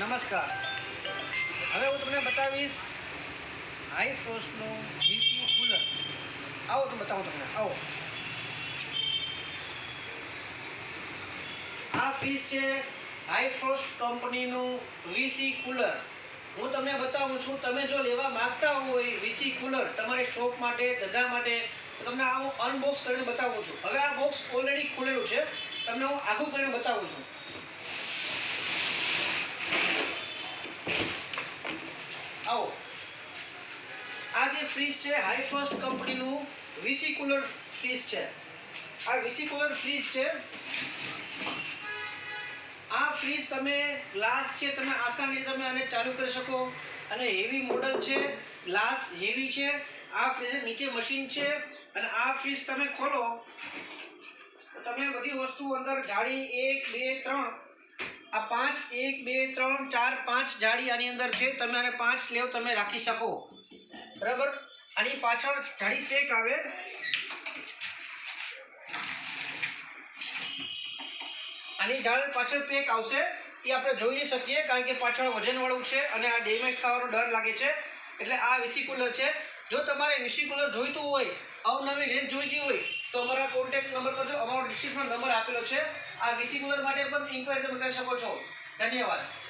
નમસ્કાર. હવે હું તમને બતાવીશ હાઈ ફ્રોસ્ટનું વીસી કુલર. આવો તો બતાવું તમને. આવો. આ ફ્રીજ છે હાઈ ફ્રોસ્ટ કંપનીનું વીસી કુલર. હું તમને બતાવું છું, તમે જો લેવા માંગતા હોય વીસી કુલર તમારી શોપ માટે, ધંધા માટે, તો તમને આ હું અનબોક્સ કરીને બતાવું છું. હવે આ બોક્સ ઓલરેડી ખુલેલું છે. તમને હું આઘું કરીને બતાવું છું. આવો. આ જે ફ્રીજ છે હાઈ ફર્સ્ટ કંપનીનું વીસી કુલર ફ્રીજ છે. આ વીસી કુલર ફ્રીજ છે. આ ફ્રીજ તમે ગ્લાસ છે, તમે આસાનીથી તમે આને ચાલુ કરી શકો. અને હેવી મોડલ છે ગ્લાસ હેવી છે. આ ફ્રીજ નીચે મશીન છે. અને આ ફ્રીજ તમે ખોલો. તમે બધી વસ્તુ અંદર જાળી એક, બે, ત્રણ આ પાંચ, એક, બે, ત્રણ, ચાર, પાંચ જાડી આની અંદર છે. તમે આને પાંચ સ્લેવ તમે રાખી શકો. બરાબર? આની પાછળ જાડી પેક આવે. આની જાળ પાછળ પેક આવશે. એ આપણે જોઈ નહીં શકીએ, કારણ કે પાછળ વજનવાળું છે અને આ ડેમેજ થવાનો ડર લાગે છે. એટલે આ વીસી કુલર છે. જો તમારે વીસી જોઈતું હોય, અવનવી રેન્જ જોઈતી હોય, તો અમારા કોન્ટેક્ટ નંબર પર અમારો ડિસ્ક્રિપ્શન નંબર આપેલો છે. આ વીસી માટે પણ ઇન્કવાયરી તમે કરી શકો છો. ધન્યવાદ.